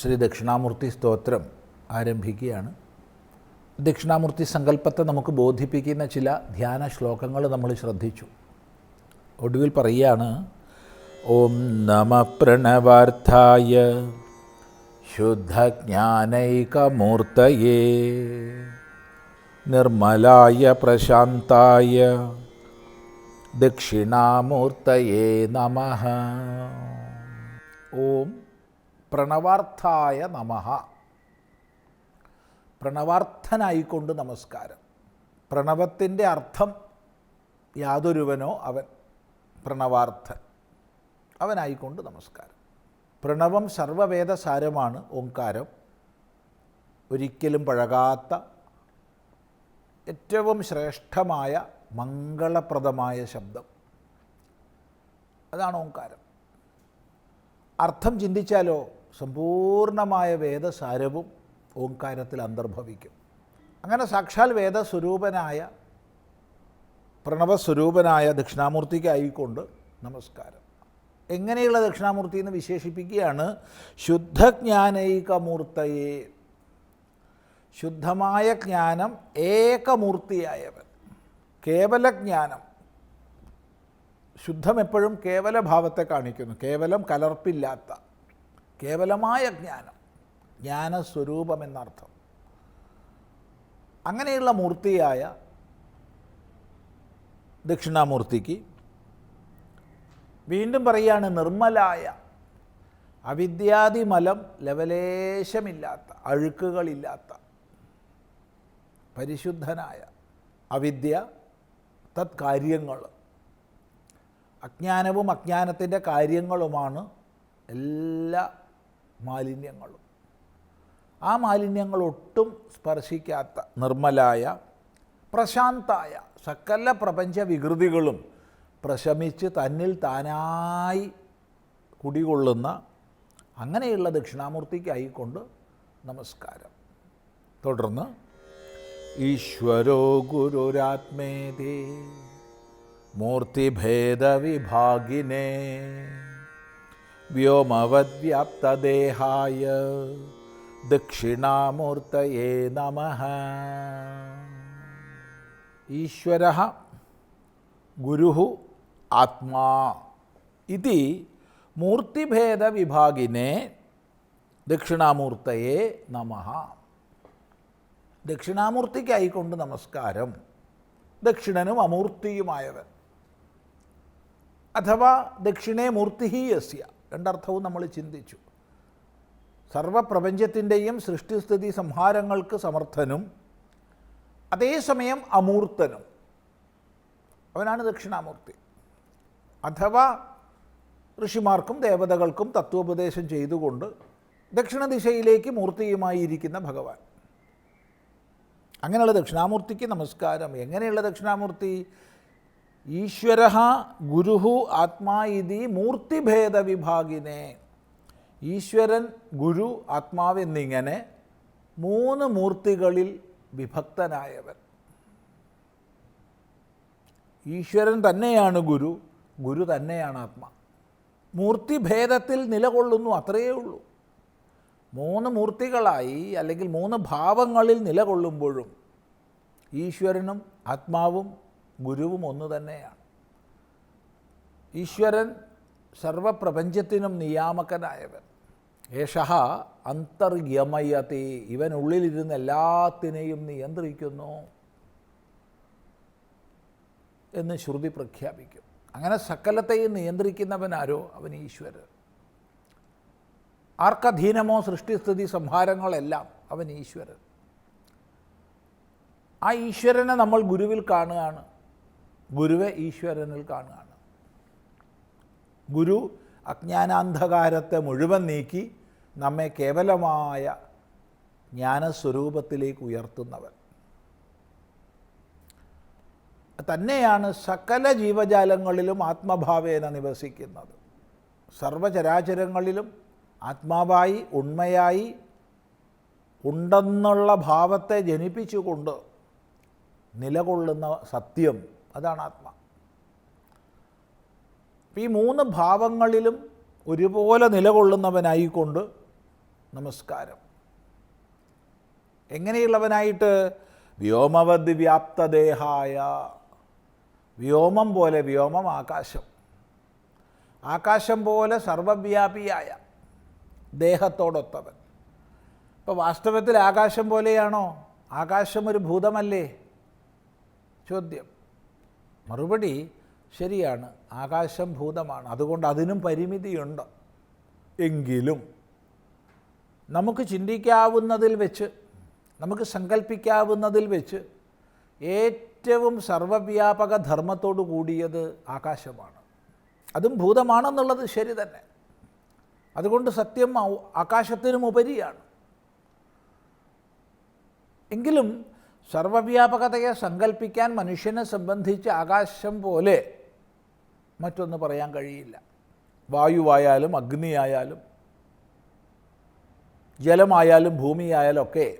ശ്രീ ദക്ഷിണാമൂർത്തി സ്തോത്രം ആരംഭിക്കുകയാണ്. ദക്ഷിണാമൂർത്തി സങ്കല്പത്തെ നമുക്ക് ബോധിപ്പിക്കുന്ന ചില ധ്യാന ശ്ലോകങ്ങൾ നമ്മൾ ശ്രദ്ധിച്ചു. ഒടുവിൽ പറയുകയാണ് ഓം നമ പ്രണവാർത്ഥായ ശുദ്ധജ്ഞാനൈകമൂർത്തയേ നിർമ്മലായ പ്രശാന്തായ ദക്ഷിണാമൂർത്തയേ നമ. ഓം പ്രണവാർത്ഥായ നമ. പ്രണവാർത്ഥനായിക്കൊണ്ട് നമസ്കാരം. പ്രണവത്തിന്റെ അർത്ഥം യാതൊരുവനോ അവൻ പ്രണവാർത്ഥൻ. അവനായിക്കൊണ്ട് നമസ്കാരം. പ്രണവം സർവവേദസാരമാണ് ഓംകാരം. ഒരിക്കലും പഴകാത്ത ഏറ്റവും ശ്രേഷ്ഠമായ മംഗളപ്രദമായ ശബ്ദം. അതാണ് ഓംകാരം. അർത്ഥം ചിന്തിച്ചാലോ? സമ്പൂർണമായ വേദസാരവും ഓംകാരത്തിൽ അന്തർഭവിക്കും. അങ്ങനെ സാക്ഷാൽ വേദസ്വരൂപനായ പ്രണവസ്വരൂപനായ ദക്ഷിണാമൂർത്തിക്കായിക്കൊണ്ട് നമസ്കാരം. എങ്ങനെയുള്ള ദക്ഷിണാമൂർത്തി എന്ന് വിശേഷിപ്പിക്കുകയാണ് ശുദ്ധജ്ഞാനൈകമൂർത്തയെ. ശുദ്ധമായ ജ്ഞാനം ഏകമൂർത്തിയായവൻ. കേവലജ്ഞാനം. ശുദ്ധം എപ്പോഴും കേവല ഭാവത്തെ കാണിക്കുന്നു. കേവലം കലർപ്പില്ലാത്ത. കേവലമായ ജ്ഞാനം ജ്ഞാനസ്വരൂപം എന്നർത്ഥം. അങ്ങനെയുള്ള മൂർത്തിയായ ദക്ഷിണാമൂർത്തിക്ക് വീണ്ടും പറയുകയാണ് നിർമ്മലായ അവിദ്യാദിമലം ലവലേശമില്ലാത്ത അഴുക്കുകളില്ലാത്ത പരിശുദ്ധനായ അവിദ്യ തത്കാര്യങ്ങൾ അജ്ഞാനവും അജ്ഞാനത്തിന്റെ കാര്യങ്ങളുമാണ് എല്ലാ മാലിന്യങ്ങളും. ആ മാലിന്യങ്ങൾ ഒട്ടും സ്പർശിക്കാത്ത നിർമ്മലായ പ്രശാന്തായ സകല പ്രപഞ്ച വികൃതികളും പ്രശമിച്ച് തന്നിൽ താനായി കുടികൊള്ളുന്ന അങ്ങനെയുള്ള ദക്ഷിണാമൂർത്തിക്കായിക്കൊണ്ട് നമസ്കാരം. തുടർന്ന് ഈശ്വരോ ഗുരുരാത്മേതേ മൂർത്തിഭേദവിഭാഗിനേ. വ്യോമവദ്വ്യാപ്തദേഹായ ദക്ഷിണാമൂർത്തയേ നമ. ഈശ്വര ഗുരു ആത്മാ ഇതി മൂർത്തിഭേദവിഭാഗിനെ ദക്ഷിണാമൂർത്തയെ നമ. ദക്ഷിണാമൂർത്തിക്കായിക്കൊണ്ട് നമസ്കാരം ദക്ഷിണനും അമൂർത്തിയുമായവൻ. അഥവാ ദക്ഷിണേ മൂർത്തി യസ്യ. രണ്ടർത്ഥവും നമ്മൾ ചിന്തിച്ചു. സർവപ്രപഞ്ചത്തിന്റെയും സൃഷ്ടിസ്ഥിതി സംഹാരങ്ങൾക്ക് സമർത്ഥനും അതേസമയം അമൂർത്തനും. അവനാണ് ദക്ഷിണാമൂർത്തി. അഥവാ ഋഷിമാർക്കും ദേവതകൾക്കും തത്വോപദേശം ചെയ്തുകൊണ്ട് ദക്ഷിണ ദിശയിലേക്ക് മൂർത്തിയുമായി ഇരിക്കുന്ന ഭഗവാൻ. അങ്ങനെയുള്ള ദക്ഷിണാമൂർത്തിക്ക് നമസ്കാരം. എങ്ങനെയുള്ള ദക്ഷിണാമൂർത്തി? ഈശ്വര ഗുരുഹു ആത്മാ ഇതി മൂർത്തിഭേദ വിഭാഗിനെ ഈശ്വരൻ ഗുരു ആത്മാവ് എന്നിങ്ങനെ മൂന്ന് മൂർത്തികളിൽ വിഭക്തനായവൻ. ഈശ്വരൻ തന്നെയാണ് ഗുരു ഗുരു തന്നെയാണ് ആത്മാ. മൂർത്തിഭേദത്തിൽ നിലകൊള്ളുന്നു അത്രയേ ഉള്ളൂ. മൂന്ന് മൂർത്തികളായി അല്ലെങ്കിൽ മൂന്ന് ഭാവങ്ങളിൽ നിലകൊള്ളുമ്പോഴും ഈശ്വരനും ആത്മാവും ഗുരുവും ഒന്ന് തന്നെയാണ്. ഈശ്വരൻ സർവപ്രപഞ്ചത്തിനും നിയാമകനായവൻ. ഏഷ അന്തർയമയത്തെ ഇവൻ ഉള്ളിലിരുന്ന് എല്ലാത്തിനെയും നിയന്ത്രിക്കുന്നു എന്ന് ശ്രുതി പ്രഖ്യാപിക്കും. അങ്ങനെ സകലത്തെയും നിയന്ത്രിക്കുന്നവനാരോ അവൻ ഈശ്വരൻ. ആർക്കധീനമോ സൃഷ്ടിസ്ഥിതി സംഹാരങ്ങളെല്ലാം അവൻ ഈശ്വരൻ. ആ ഈശ്വരനെ നമ്മൾ ഗുരുവിൽ കാണുകയാണ്. ഗുരുവെ ഈശ്വരനിൽ കാണുകയാണ്. ഗുരു അജ്ഞാനാന്ധകാരത്തെ മുഴുവൻ നീക്കി നമ്മെ കേവലമായ ജ്ഞാനസ്വരൂപത്തിലേക്ക് ഉയർത്തുന്നവൻ. തന്നെയാണ് സകല ജീവജാലങ്ങളിലും ആത്മഭാവേന നിവസിക്കുന്നത്. സർവചരാചരങ്ങളിലും ആത്മാവായി ഉണ്മയായി ഉണ്ടെന്നുള്ള ഭാവത്തെ ജനിപ്പിച്ചുകൊണ്ട് നിലകൊള്ളുന്ന സത്യം അതാണ് ആത്മ. ഈ മൂന്ന് ഭാവങ്ങളിലും ഒരുപോലെ നിലകൊള്ളുന്നവനായിക്കൊണ്ട് നമസ്കാരം. എങ്ങനെയുള്ളവനായിട്ട്? വ്യോമവദ് വ്യാപ്തദേഹായ വ്യോമം പോലെ വ്യോമം ആകാശം. ആകാശം പോലെ സർവവ്യാപിയായ ദേഹത്തോടൊത്തവൻ. ഇപ്പോൾ വാസ്തവത്തിൽ ആകാശം പോലെയാണോ? ആകാശം ഒരു ഭൂതമല്ലേ? ചോദ്യം. മറുപടി ശരിയാണ് ആകാശം ഭൂതമാണ്. അതുകൊണ്ട് അതിനും പരിമിതിയുണ്ട്. എങ്കിലും നമുക്ക് ചിന്തിക്കാവുന്നതിൽ വെച്ച് നമുക്ക് സങ്കല്പിക്കാവുന്നതിൽ വെച്ച് ഏറ്റവും സർവവ്യാപക ധർമ്മത്തോടു കൂടിയത് ആകാശമാണ്. അതും ഭൂതമാണെന്നുള്ളത് ശരി തന്നെ. അതുകൊണ്ട് സത്യം ആകാശത്തിനുമുപരിയാണ്. എങ്കിലും സർവവ്യാപകതയെ സങ്കല്പിക്കാൻ മനുഷ്യനെ സംബന്ധിച്ച് ആകാശം പോലെ മറ്റൊന്ന് പറയാൻ കഴിയില്ല. വായുവായാലും അഗ്നിയായാലും ജലമായാലും ഭൂമിയായാലും ഒക്കെ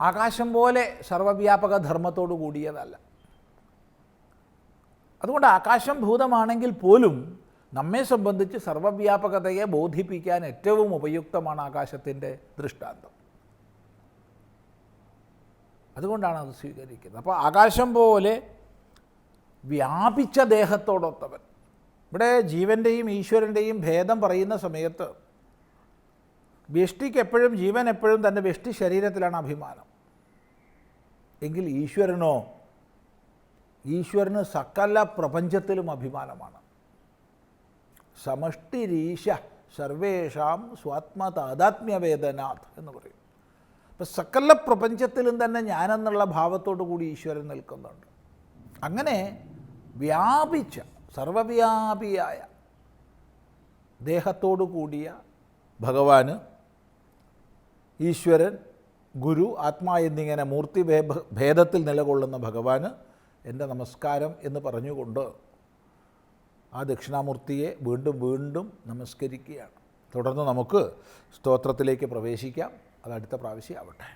ആകാശം പോലെ സർവവ്യാപക ധർമ്മത്തോടു കൂടിയതല്ല. അതുകൊണ്ട് ആകാശം ഭൂതമാണെങ്കിൽ പോലും നമ്മെ സംബന്ധിച്ച് സർവവ്യാപകതയെ ബോധിപ്പിക്കാൻ ഏറ്റവും ഉപയുക്തമാണ് ആകാശത്തിന്റെ ദൃഷ്ടാന്തം. അതുകൊണ്ടാണ് അത് സ്വീകരിക്കുന്നത്. അപ്പോൾ ആകാശം പോലെ വ്യാപിച്ച ദേഹത്തോടൊത്തവൻ. ഇവിടെ ജീവന്റെയും ഈശ്വരന്റെയും ഭേദം പറയുന്ന സമയത്ത് വ്യഷ്ടിക്ക് എപ്പോഴും ജീവൻ എപ്പോഴും തന്റെ വ്യഷ്ടി ശരീരത്തിലാണ് അഭിമാനം. എങ്കിൽ ഈശ്വരനോ ഈശ്വരന് സകല പ്രപഞ്ചത്തിലും അഭിമാനമാണ്. സമഷ്ടിരീശ സർവേഷാം സ്വാത്മ താതാത്മ്യവേദനാഥ് എന്ന് പറയും. അപ്പം സകല പ്രപഞ്ചത്തിലും തന്നെ ഞാനെന്നുള്ള ഭാവത്തോടു കൂടി ഈശ്വരൻ നിൽക്കുന്നുണ്ട്. അങ്ങനെ വ്യാപിച്ച സർവവ്യാപിയായ ദേഹത്തോടു കൂടിയ ഭഗവാന് ഈശ്വരൻ ഗുരു ആത്മാ എന്നിങ്ങനെ മൂർത്തി ഭേദത്തിൽ നിലകൊള്ളുന്ന ഭഗവാന് എന്റെ നമസ്കാരം എന്ന് പറഞ്ഞുകൊണ്ട് ആ ദക്ഷിണാമൂർത്തിയെ വീണ്ടും വീണ്ടും നമസ്കരിക്കുകയാണ്. തുടർന്ന് നമുക്ക് സ്തോത്രത്തിലേക്ക് പ്രവേശിക്കാം. അത് അടുത്ത പ്രാവശ്യം ആവട്ടെ.